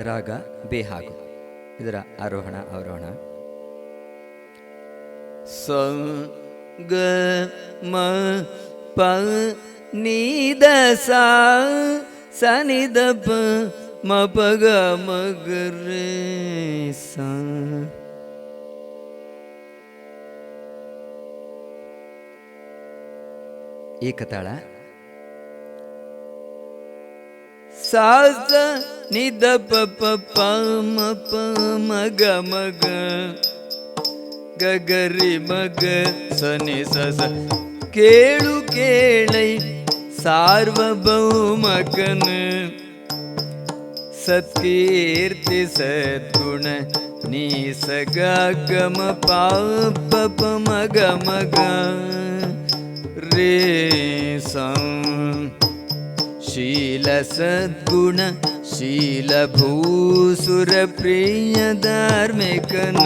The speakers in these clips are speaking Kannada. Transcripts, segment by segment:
ರಾಗ ಬೇಹಾಗು. ಇದರ ಆರೋಹಣ ಅವರೋಹಣ. ಸ ಗ ಮ ಪ ನಿ ದ ಸಾ. ಸ ನಿ ದ ಪ ಮ ಪ ಗ ಮ ಗ ರೇ ಸಾ ಏಕತಾಳ ಸಾಸ ನಿದ ಪ ಪ ಪ ಮ ಪ ಮಗ ಮಗ ಗಗರಿ ಮಗ ಸನಿ ಸಸ ಕೇಳು ಕೇಳೈ ಸಾರ್ವಭೌಮಕನ ಸತ್ಕೀರ್ತಿ ಸದ್ಗುಣ ನೀ ಸಗ ಗಮ ಪಾಪ ಮಗ ಮಗ ರೇ ಸಂ ಶೀಲ ಸದ್ಗುಣ, ಶೀಲ ಭೂಸುರ ಪ್ರಿಯ ಧಾರ್ಮಿಕನ.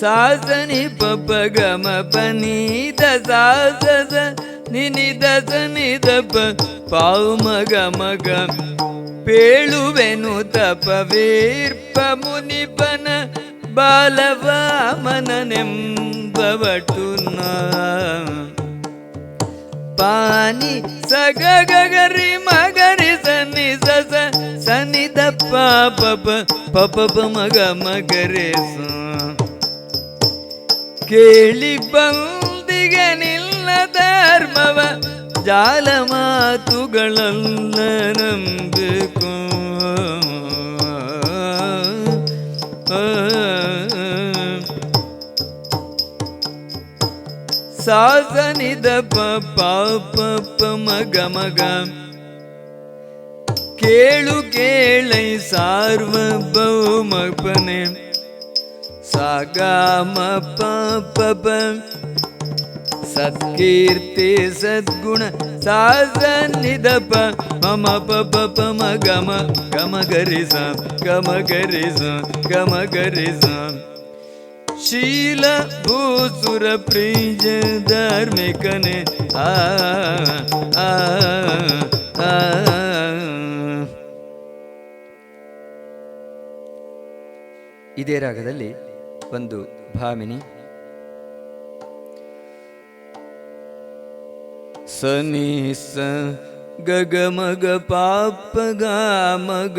ಸಾಸನಿ ಪಪ ಗಮ ಪನೀತ ಸಾಸ ನಿನಿದ ಸನಿದ ಪ ಪಾವು ಮಗ ಮಗ. ಪೇಳುವೆನು ತಪವೀರ್ಪ ಮುನಿಪನ ಬಾಲವಾಮನೆಂಬವಟುನ ಪಾನಿ ಸಗ ಗಗರಿ ಮಗರಿ ಸನಿ ಸಸ ಸನಿ ದಪ್ಪ ಪಪ ಪಪ ಪ ಮಗ ಮಗರೆ ಸ ಕೇಳಿ ಬಂದಿಗೆ ನಿಲ್ಲ ಧರ್ಮವ ಜಾಲ ಮಾತುಗಳಲ್ಲ ನಂಬಿಕೋ ಸಾಸನಿದ ಪ ಪಾಪ ಪ ಮಗ ಮಗ ಕೇಳು ಕೇಳೈ ಸಾರ್ವಭೌಮಪನೆ ಸಾಗಾಮ ಪಾಪ ಸತ್ಕೀರ್ತಿ ಸದ್ಗುಣ ಸಾಸನಿದ ಪ ಮಮ ಪಪ ಪ ಮಗಮ ಗಮ ಗರಿಸ ಗಮ ಗರಿಸ ಗಮ ಗರಿಸ ಶೀಲ ಭೂಸುರ ಪ್ರಿಯ ಧಾರ್ಮಿಕನೆ ಆ. ಇದೇ ರಾಗದಲ್ಲಿ ಒಂದು ಭಾಮಿನಿ ಸನಿ ಸ ಗಗ ಮಗ ಪಾಪ ಗ ಮಗ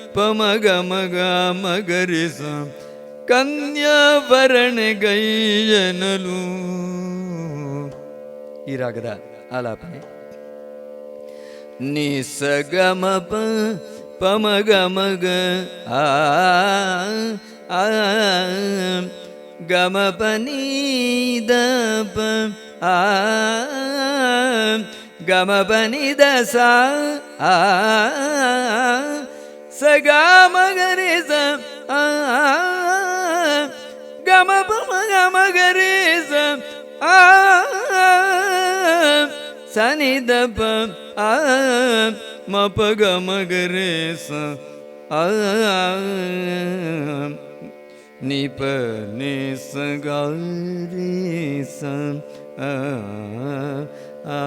ಪಮಗ ಮಗ ಮಗರಿಸ ಸ ಕನ್ಯಾ ಗೈಯನಲು. ಈ ರಾಗದ ಆಲಾಪನೆ. ನಿಸಗಮ ಪ ಪಮಗ ಮಗ ಆ ಗಮ ದ ಪ, ಆ, ಗಮ ಪನಿದ ಸಾ, ಆ சகா மகரேச கமப மக மகரேச சனிதப மபக மகரேச நிப நேசகாரேசம் ஆ ஆ